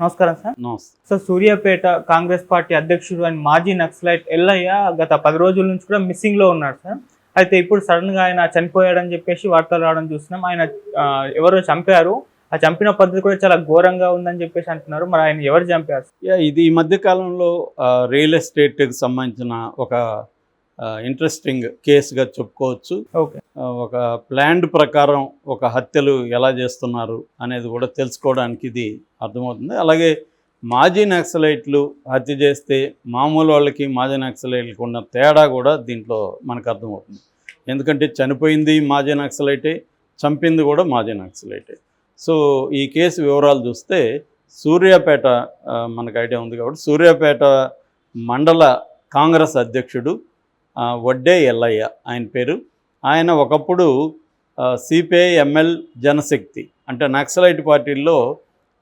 నమస్కారం సార్. నమస్తే. So Suryapet Congress party అధ్యక్షుడు అండ్ మాజీ నక్సలైట్ ఎల్లయ్య గత పది రోజుల నుంచి కూడా మిస్సింగ్లో ఉన్నాడు సార్. అయితే ఇప్పుడు సడన్గా ఆయన చనిపోయాడని చెప్పేసి వార్తలు రావడం చూస్తున్నాం. ఆయన ఎవరో చంపారు. ఆ చంపిన పద్ధతి కూడా చాలా ఘోరంగా ఉందని చెప్పేసి అంటున్నారు. మరి ఆయన ఎవరు చంపారు? ఇది ఈ మధ్య కాలంలో రియల్ ఎస్టేట్కి సంబంధించిన ఒక ఇంట్రెస్టింగ్ కేసుగా చెప్పుకోవచ్చు. ఒక ప్లాన్డ్ ప్రకారం ఒక హత్యలు ఎలా చేస్తున్నారు అనేది కూడా తెలుసుకోవడానికి ఇది అర్థమవుతుంది. అలాగే మాజీ నక్సలైట్లు హత్య చేస్తే మామూలు వాళ్ళకి మాజీ నక్సలైట్లకు ఉన్న తేడా కూడా దీంట్లో మనకు అర్థమవుతుంది. ఎందుకంటే చనిపోయింది మాజీ నక్సలైటే చంపింది కూడా మాజీ నక్సలైటే. సో ఈ కేసు వివరాలు చూస్తే సూర్యాపేట మనకు ఐడియా ఉంది కాబట్టి సూర్యాపేట మండల కాంగ్రెస్ అధ్యక్షుడు వడ్డే ఎల్లయ్య ఆయన పేరు. ఆయన ఒకప్పుడు సిపిఐ ఎంఎల్ జనశక్తి అంటే నక్సలైట్ పార్టీల్లో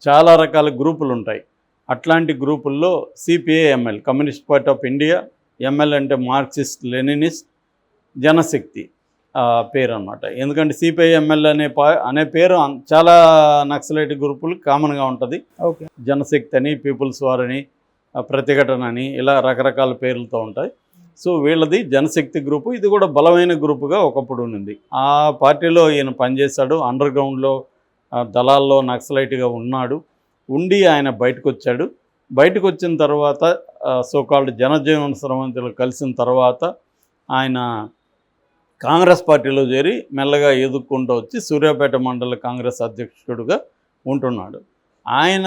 చాలా రకాల గ్రూపులు ఉంటాయి. అట్లాంటి గ్రూపుల్లో CPI ML Communist party of India ML అంటే మార్క్సిస్ట్ లెనినిస్ట్ జనశక్తి పేరు అనమాట ఎందుకంటే సిపిఐ ఎంఎల్ అనే పా అనే పేరు చాలా నక్సలైట్ గ్రూపులు కామన్గా ఉంటుంది. ఓకే. జనశక్తి అని పీపుల్స్ వార్ అని ప్రతిఘటన అని ఇలా రకరకాల పేర్లతో ఉంటాయి. సో వీళ్ళది జనశక్తి గ్రూపు. ఇది కూడా బలమైన గ్రూపుగా ఒకప్పుడు ఉంది ఆ పార్టీలో ఈయన పనిచేశాడు. అండర్ గ్రౌండ్లో దళాల్లో నక్సలైట్గా ఉన్నాడు. ఉండి ఆయన బయటకు వచ్చాడు బయటకు వచ్చిన తర్వాత సోకాల్డ్ జనజీవన శ్రమంతులు కలిసిన తర్వాత ఆయన కాంగ్రెస్ పార్టీలో చేరి మెల్లగా ఎదుక్కుంటూ వచ్చి సూర్యాపేట మండల కాంగ్రెస్ అధ్యక్షుడుగా ఉంటున్నాడు. ఆయన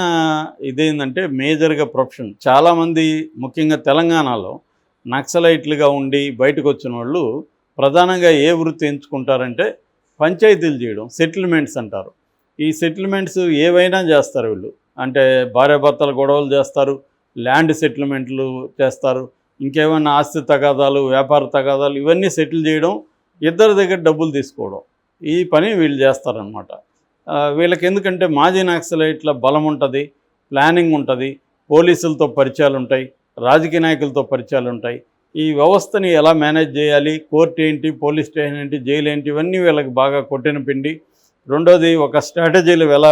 ఇదేంటంటే మేజర్గా ప్రొఫెషన్. చాలామంది ముఖ్యంగా తెలంగాణలో నక్సలైట్లుగా ఉండి బయటకు వచ్చిన వాళ్ళు ప్రధానంగా ఏ వృత్తి ఎంచుకుంటారంటే పంచాయతీలు చేయడం సెటిల్మెంట్స్ అంటారు. ఈ సెటిల్మెంట్స్ ఏవైనా చేస్తారు వీళ్ళు. అంటే భార్యాభర్తల గొడవలు చేస్తారు ల్యాండ్ సెటిల్మెంట్లు చేస్తారు ఇంకేమైనా ఆస్తి తగాదాలు వ్యాపార తగాదాలు ఇవన్నీ సెటిల్ చేయడం ఇద్దరి దగ్గర డబ్బులు తీసుకోవడం. ఈ పని వీళ్ళు చేస్తారనమాట వీళ్ళకి ఎందుకంటే మాజీ నక్సలైట్ల బలం ఉంటుంది ప్లానింగ్ ఉంటుంది పోలీసులతో పరిచయాలు ఉంటాయి రాజకీయ నాయకులతో పరిచయాలు ఉంటాయి. ఈ వ్యవస్థని ఎలా మేనేజ్ చేయాలి? కోర్టు ఏంటి? పోలీస్ స్టేషన్ ఏంటి? జైలు ఏంటి? ఇవన్నీ వీళ్ళకి బాగా కొట్టిన పిండి. రెండోది ఒక స్ట్రాటజీలు ఎలా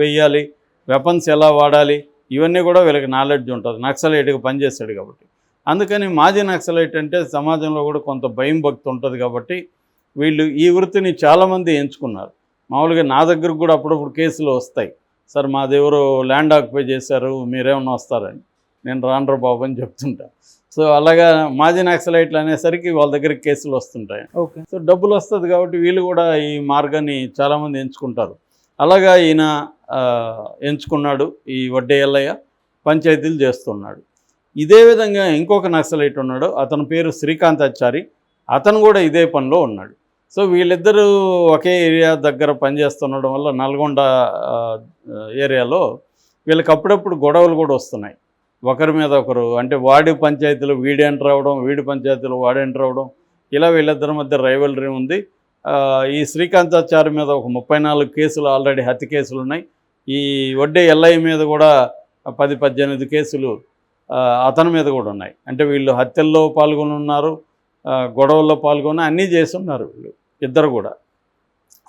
వేయాలి? వెపన్స్ ఎలా వాడాలి? ఇవన్నీ కూడా వీళ్ళకి నాలెడ్జ్ ఉంటుంది. నక్సలైట్గా పనిచేస్తాడు కాబట్టి. అందుకని మాజీ నక్సలైట్ అంటే సమాజంలో కూడా కొంత భయం భక్తి ఉంటుంది కాబట్టి వీళ్ళు ఈ వృత్తిని చాలామంది ఎంచుకున్నారు. మామూలుగా నా దగ్గరకు కూడా అప్పుడప్పుడు కేసులు వస్తాయి. సార్ మాదెవరో ల్యాండ్ ఆక్యుపై చేశారు మీరేమన్నా వస్తారని. నేను రానరా బాబు అని చెప్తుంటా. సో అలాగా మాజీ నక్సలైట్లు అనేసరికి వాళ్ళ దగ్గర కేసులు వస్తుంటాయి. ఓకే. సో డబ్బులు వస్తుంది కాబట్టి వీళ్ళు కూడా ఈ మార్గాన్ని చాలామంది ఎంచుకుంటారు. అలాగా ఈయన ఎంచుకున్నాడు ఈ వడ్డే ఎల్లయ్య పంచాయతీలు చేస్తున్నాడు. ఇదే విధంగా ఇంకొక నక్సలైట్ ఉన్నాడు అతని పేరు శ్రీకాంతాచారి అతను కూడా ఇదే పనిలో ఉన్నాడు. సో వీళ్ళిద్దరూ ఒకే ఏరియా దగ్గర పనిచేస్తుండడం వల్ల నల్గొండ ఏరియాలో వీళ్ళకి అప్పుడప్పుడు గొడవలు కూడా వస్తున్నాయి. ఒకరి మీద ఒకరు అంటే వాడి పంచాయతీలో వీడి ఎంటర్ అవ్వడం వీడి పంచాయతీలో వాడి ఎంటర్ అవ్వడం ఇలా వీళ్ళిద్దరి మధ్య రైవలరీ ఉంది. ఈ శ్రీకాంతాచారి మీద ఒక ముప్పై నాలుగు కేసులు ఆల్రెడీ హత్య కేసులు ఉన్నాయి. ఈ వడ్డే ఎల్ఐ మీద కూడా పది పద్దెనిమిది కేసులు అతని మీద కూడా ఉన్నాయి. అంటే వీళ్ళు హత్యల్లో పాల్గొని ఉన్నారు గొడవల్లో పాల్గొని అన్నీ చేస్తున్నారు వీళ్ళు ఇద్దరు కూడా.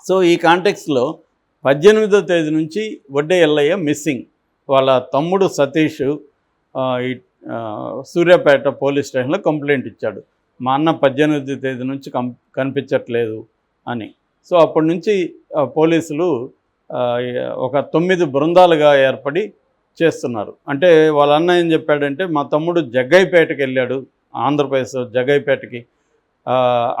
సో ఈ కాంటెక్స్లో పద్దెనిమిదో తేదీ నుంచి వడ్డే ఎల్లయ్య మిస్సింగ్. వాళ్ళ తమ్ముడు సతీష్ సూర్యాపేట పోలీస్ స్టేషన్లో కంప్లైంట్ ఇచ్చాడు. మా అన్న పద్దెనిమిది తేదీ నుంచి కం కనిపించట్లేదు అని. సో అప్పటి నుంచి పోలీసులు ఒక తొమ్మిది బృందాలుగా ఏర్పడి చేస్తున్నారు. అంటే వాళ్ళ అన్న ఏం చెప్పాడంటే మా తమ్ముడు జగ్గైపేటకి వెళ్ళాడు ఆంధ్రప్రదేశ్ జగ్గైపేటకి.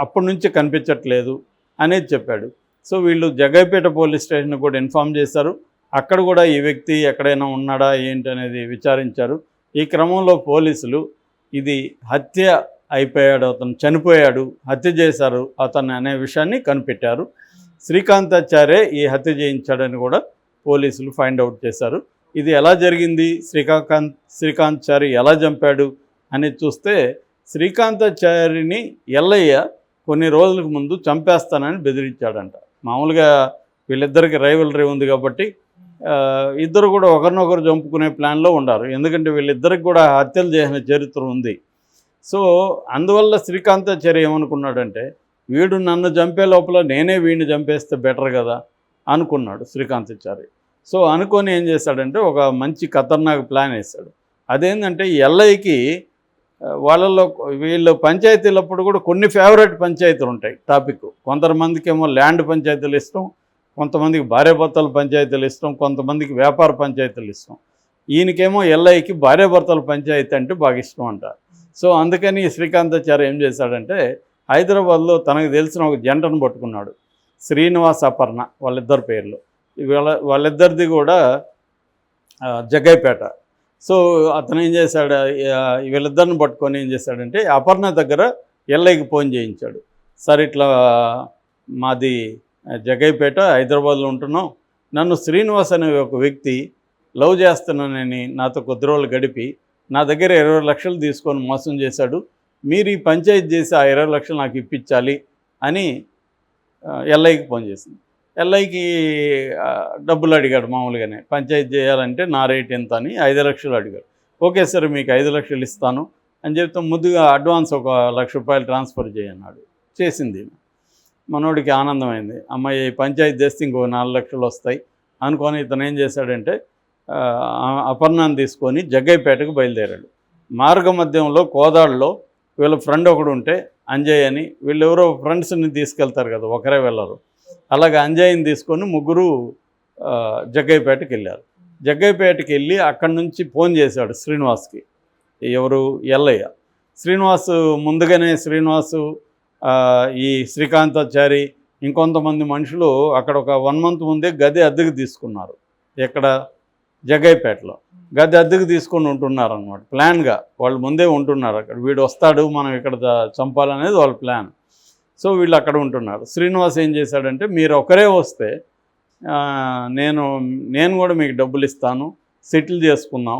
అప్పటి నుంచి కనిపించట్లేదు అనేది చెప్పాడు. సో వీళ్ళు జగ్గైపేట పోలీస్ స్టేషన్ కూడా ఇన్ఫామ్ చేశారు. అక్కడ కూడా ఈ వ్యక్తి ఎక్కడైనా ఉన్నాడా ఏంటి అనేది విచారించారు. ఈ క్రమంలో పోలీసులు ఇది హత్య అయిపోయాడు అతను చనిపోయాడు హత్య చేశారు అతను అనే విషయాన్ని కనిపెట్టారు. శ్రీకాంతాచార్య ఈ హత్య చేయించాడని కూడా పోలీసులు ఫైండ్ అవుట్ చేశారు. ఇది ఎలా జరిగింది? శ్రీకాంత్ శ్రీకాంతాచారి ఎలా చంపాడు అని చూస్తే శ్రీకాంతాచార్యని ఎల్లయ్య కొన్ని రోజులకు ముందు చంపేస్తానని బెదిరించాడంట. మామూలుగా వీళ్ళిద్దరికి రైవలరీ ఉంది కాబట్టి ఇద్దరు కూడా ఒకరినొకరు చంపుకునే ప్లాన్లో ఉన్నారు. ఎందుకంటే వీళ్ళిద్దరికి కూడా హత్యలు చేసిన చరిత్ర ఉంది. సో అందువల్ల శ్రీకాంతాచార్య ఏమనుకున్నాడంటే వీడు నన్ను చంపే లోపల నేనే వీడిని చంపేస్తే బెటర్ కదా అనుకున్నాడు శ్రీకాంతాచారి సో అనుకొని ఏం చేశాడంటే ఒక మంచి ఖతర్నాక్ ప్లాన్ వేశాడు అదేంటంటే ఎల్ఐకి వాళ్ళలో వీళ్ళు పంచాయతీలప్పుడు కూడా కొన్ని ఫేవరెట్ పంచాయతీలు ఉంటాయి టాపిక్. కొంతమందికి ఏమో ల్యాండ్ పంచాయతీలు ఇష్టం కొంతమందికి భార్యాభర్తల పంచాయతీలు ఇష్టం కొంతమందికి వ్యాపార పంచాయతీలు ఇష్టం ఈయనకేమో ఎల్ఐకి భార్యాభర్తల పంచాయతీ అంటే బాగా ఇష్టం అంట. సో అందుకని శ్రీకాంతాచార్య ఏం చేశాడంటే హైదరాబాద్లో తనకు తెలిసిన ఒక జంటను పట్టుకున్నాడు. శ్రీనివాస్ అపర్ణ వాళ్ళిద్దరి పేర్లు. వాళ్ళ వాళ్ళిద్దరిది కూడా జగ్గైపేట. సో అతను ఏం చేశాడు వీళ్ళిద్దరిని పట్టుకొని ఏం చేశాడంటే అపర్ణ దగ్గర ఎల్ఐకి ఫోన్ చేయించాడు. సార్ ఇట్లా మాది జగైపేట హైదరాబాద్లో ఉంటున్నాం. నన్ను శ్రీనివాస్ అనే ఒక వ్యక్తి లవ్ చేస్తున్నానని నాతో కొద్ది రోజులు గడిపి నా దగ్గర ఇరవై లక్షలు తీసుకొని మోసం చేశాడు. మీరు ఈ పంచాయతీ చేసి ఆ ఇరవై లక్షలు నాకు ఇప్పించాలి అని ఎల్ఐకి ఫోన్ చేసింది. ఎల్ఐకి డబ్బులు అడిగాడు మామూలుగానే. పంచాయతీ చేయాలంటే నా రేట్ ఎంత అని ఐదు లక్షలు అడిగాడు. ఓకే సార్ మీకు ఐదు లక్షలు ఇస్తాను అని చెప్తే ముందుగా అడ్వాన్స్ ఒక లక్ష రూపాయలు ట్రాన్స్ఫర్ చేయన్నాడు. చేసింది మనోడికి ఆనందమైంది. అమ్మాయి పంచాయతీ చేస్తే ఇంకో నాలుగు లక్షలు వస్తాయి అనుకొని ఇతను ఏం చేశాడంటే అపర్ణాన్ని తీసుకొని జగ్గైపేటకు బయలుదేరాడు. మార్గ మధ్యంలో కోదాడులో వీళ్ళ ఫ్రెండ్ ఒకడు ఉంటే అంజయ్ అని వీళ్ళెవరో ఫ్రెండ్స్ని తీసుకెళ్తారు కదా ఒకరే వెళ్ళరు. అలాగే అంజయ్ని తీసుకొని ముగ్గురు జగ్గైపేటకి వెళ్ళారు. జగ్గైపేటకి వెళ్ళి అక్కడి నుంచి ఫోన్ చేశాడు శ్రీనివాస్కి. ఎవరు? ఎల్లయ్య. శ్రీనివాస్ ముందుగానే శ్రీనివాసు ఈ శ్రీకాంతాచారి ఇంకొంతమంది మనుషులు అక్కడ ఒక వన్ మంత్ ముందే గది అద్దెకు తీసుకున్నారు. ఇక్కడ జగ్గైపేటలో గది అద్దెకు తీసుకొని ఉంటున్నారు అనమాట ప్లాన్గా వాళ్ళు ముందే ఉంటున్నారు అక్కడ. వీడు వస్తాడు మనం ఇక్కడ చంపాలనేది వాళ్ళ ప్లాన్ సో వీళ్ళు అక్కడ ఉంటున్నారు. శ్రీనివాస్ ఏం చేశాడంటే మీరు ఒకరే వస్తే నేను నేను కూడా మీకు డబ్బులు ఇస్తాను సెటిల్ చేసుకుందాం.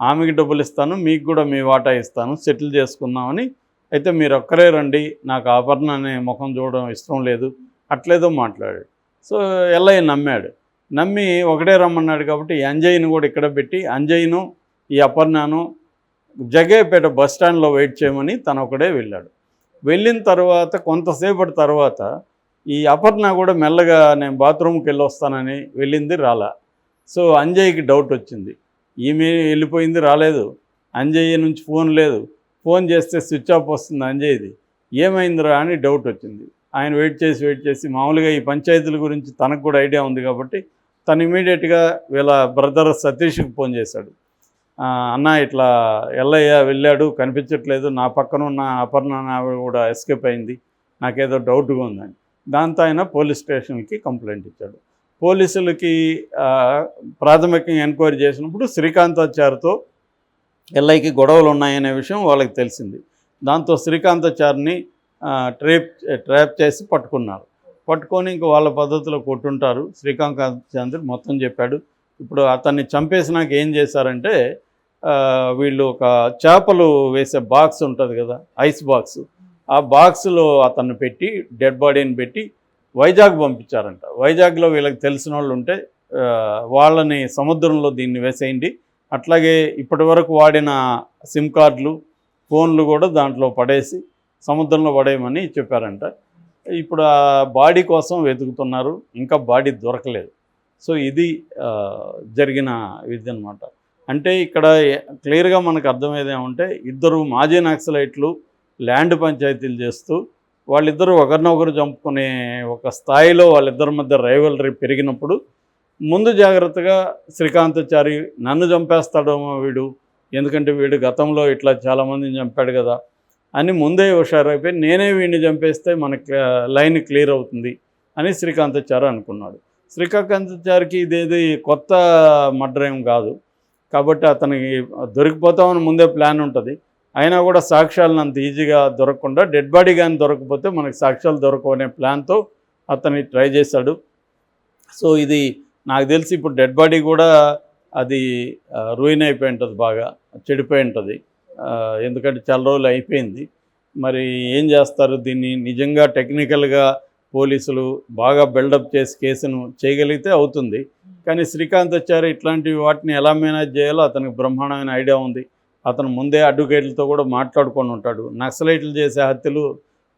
ఆమెకి డబ్బులు ఇస్తాను మీకు కూడా మీ వాటా ఇస్తాను సెటిల్ చేసుకుందామని అయితే మీరు ఒక్కరే రండి నాకు ఆభరణ అనే ముఖం చూడడం ఇష్టం లేదు. అట్లేదో మాట్లాడాడు. సో ఎల్లయ్య నమ్మాడు. నమ్మి ఒకటే రమ్మన్నాడు కాబట్టి ఈ అంజయ్యను కూడా ఇక్కడ పెట్టి అంజయ్యను ఈ అపర్ణను జగేపేట బస్ స్టాండ్లో వెయిట్ చేయమని తను ఒకడే వెళ్ళాడు. వెళ్ళిన తర్వాత కొంతసేపటి తర్వాత ఈ అపర్ణ కూడా మెల్లగా నేను బాత్రూమ్కి వెళ్ళి వస్తానని వెళ్ళింది రాలా. సో అంజయ్యకి డౌట్ వచ్చింది. ఈమె వెళ్ళిపోయింది రాలేదు. అంజయ్య నుంచి ఫోన్ లేదు. ఫోన్ చేస్తే స్విచ్ ఆఫ్ వస్తుంది అంజయ్యది ఏమైందిరా అని డౌట్ వచ్చింది. ఆయన వెయిట్ చేసి వెయిట్ చేసి మామూలుగా ఈ పంచాయతీల గురించి తనకు కూడా ఐడియా ఉంది కాబట్టి తను ఇమీడియట్గా వీళ్ళ బ్రదర్ సతీష్కి ఫోన్ చేశాడు. అన్న ఇట్లా ఎల్లయ్య వెళ్ళాడు కనిపించట్లేదు. నా పక్కన ఉన్న అపర్ణ ఆవిడ కూడా ఎస్కేప్ అయింది. నాకేదో డౌట్గా ఉందని దాంతో ఆయన పోలీస్ స్టేషన్కి కంప్లైంట్ ఇచ్చాడు. పోలీసులకి ప్రాథమికంగా ఎంక్వైరీ చేసినప్పుడు శ్రీకాంతాచారితో ఎల్ఐకి గొడవలు ఉన్నాయనే విషయం వాళ్ళకి తెలిసింది. దాంతో శ్రీకాంతాచారిని ట్రేప్ ట్రాప్ చేసి పట్టుకున్నారు. పట్టుకొని ఇంక వాళ్ళ పద్ధతిలో కొట్టుంటారు. శ్రీకాంతాచారి మొత్తం చెప్పాడు. ఇప్పుడు అతన్ని చంపేసినాక ఏం చేశారంటే వీళ్ళు ఒక చేపలు వేసే బాక్స్ ఉంటుంది కదా ఐస్ బాక్స్. ఆ బాక్స్లో అతన్ని పెట్టి డెడ్ బాడీని పెట్టి వైజాగ్ పంపించారంట. వైజాగ్లో వీళ్ళకి తెలిసిన వాళ్ళు ఉంటే వాళ్ళని సముద్రంలో దీన్ని వేసేయండి. అట్లాగే ఇప్పటి వరకు వాడిన సిమ్ కార్డులు ఫోన్లు కూడా దాంట్లో పడేసి సముద్రంలో పడేయమని చెప్పారంట. ఇప్పుడు ఆ బాడీ కోసం వెతుకుతున్నారు ఇంకా బాడీ దొరకలేదు. సో ఇది జరిగిన ఇది అనమాట అంటే ఇక్కడ క్లియర్గా మనకు అర్థమయ్యేది ఏమంటే ఇద్దరు మాజీ నక్సలైట్లు ల్యాండ్ పంచాయతీలు చేస్తూ వాళ్ళిద్దరూ ఒకరినొకరు చంపుకునే ఒక స్థాయిలో వాళ్ళిద్దరి మధ్య రైవలరీ పెరిగినప్పుడు ముందు జాగ్రత్తగా శ్రీకాంతచారి నన్ను చంపేస్తాడేమో వీడు. ఎందుకంటే వీడు గతంలో ఇట్లా చాలామందిని చంపాడు కదా అని ముందే హుషారైపోయి నేనే వీడిని చంపేస్తే మనకి లైన్ క్లియర్ అవుతుంది అని శ్రీకాంతచారి అనుకున్నాడు. శ్రీకాకాంతచారికి ఇదేది కొత్త మడ్రయం కాదు. కాబట్టి అతనికి దొరికిపోతామని ముందే ప్లాన్ ఉంటుంది. అయినా కూడా సాక్ష్యాలను అంత ఈజీగా దొరకకుండా డెడ్ బాడీ కానీ దొరకకపోతే మనకి సాక్ష్యాలు దొరకవనే ప్లాన్తో అతన్ని ట్రై చేశాడు. సో ఇది నాకు తెలిసి ఇప్పుడు డెడ్ బాడీ కూడా అది రూయిన్ అయిపోయి ఉంటుంది బాగా చెడిపోయి ఉంటుంది. ఎందుకంటే చాలా రోజులు అయిపోయింది. మరి ఏం చేస్తారు? దీన్ని నిజంగా టెక్నికల్గా పోలీసులు బాగా బిల్డప్ చేసి కేసును చేయగలిగితే అవుతుంది. కానీ శ్రీకాంతాచారి ఇట్లాంటి వాటిని ఎలా మేనేజ్ చేయాలో అతనికి బ్రహ్మాండమైన ఐడియా ఉంది. అతను ముందే అడ్వకేట్లతో కూడా మాట్లాడుకొని ఉంటాడు. నక్సలైట్లు చేసే హత్యలు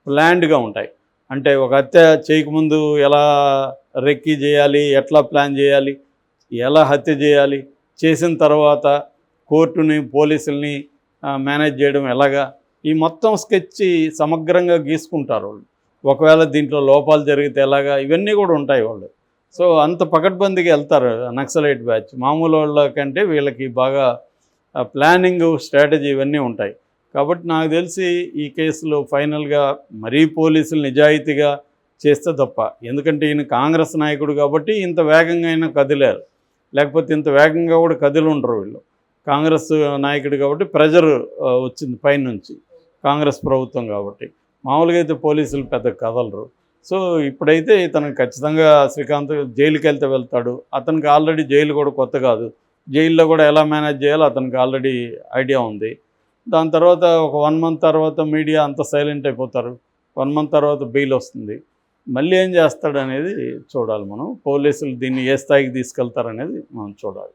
ప్లాన్డ్గా ఉంటాయి. అంటే ఒక హత్య చేయకముందు ఎలా రెక్కీ చేయాలి ఎట్లా ప్లాన్ చేయాలి ఎలా హత్య చేయాలి చేసిన తర్వాత కోర్టుని పోలీసుల్ని మేనేజ్ చేయడం ఎలాగా? ఈ మొత్తం స్కెచ్ సమగ్రంగా గీసుకుంటారు వాళ్ళు. ఒకవేళ దీంట్లో లోపాలు జరిగితే ఎలాగా? ఇవన్నీ కూడా ఉంటాయి వాళ్ళు. సో అంత పకడ్బందీకి వెళ్తారు నక్సలైట్ బ్యాచ్. మామూలు వాళ్ళ కంటే వీళ్ళకి బాగా ప్లానింగ్ స్ట్రాటజీ ఇవన్నీ ఉంటాయి. కాబట్టి నాకు తెలిసి ఈ కేసులో ఫైనల్గా మరీ పోలీసులు నిజాయితీగా చేస్తే తప్ప. ఎందుకంటే ఈయన కాంగ్రెస్ నాయకుడు కాబట్టి ఇంత వేగంగా అయినా కదిలారు. లేకపోతే ఇంత వేగంగా కూడా కదిలి ఉండరు వీళ్ళు. కాంగ్రెస్ నాయకుడు కాబట్టి ప్రెజర్ వచ్చింది పైనుంచి. కాంగ్రెస్ ప్రభుత్వం కాబట్టి. మామూలుగా అయితే పోలీసులు పెద్ద కదలరు. సో ఇప్పుడైతే ఇతను ఖచ్చితంగా శ్రీకాంత్ జైలుకి వెళ్తే వెళ్తాడు. అతనికి ఆల్రెడీ జైలు కూడా కొత్త కాదు. జైల్లో కూడా ఎలా మేనేజ్ చేయాలో అతనికి ఆల్రెడీ ఐడియా ఉంది. దాని తర్వాత ఒక వన్ మంత్ తర్వాత మీడియా అంత సైలెంట్ అయిపోతారు. వన్ మంత్ తర్వాత బెయిల్ వస్తుంది. మళ్ళీ ఏం చేస్తాడనేది చూడాలి మనం. పోలీసులు దీన్ని ఏ స్థాయికి తీసుకెళ్తారనేది మనం చూడాలి.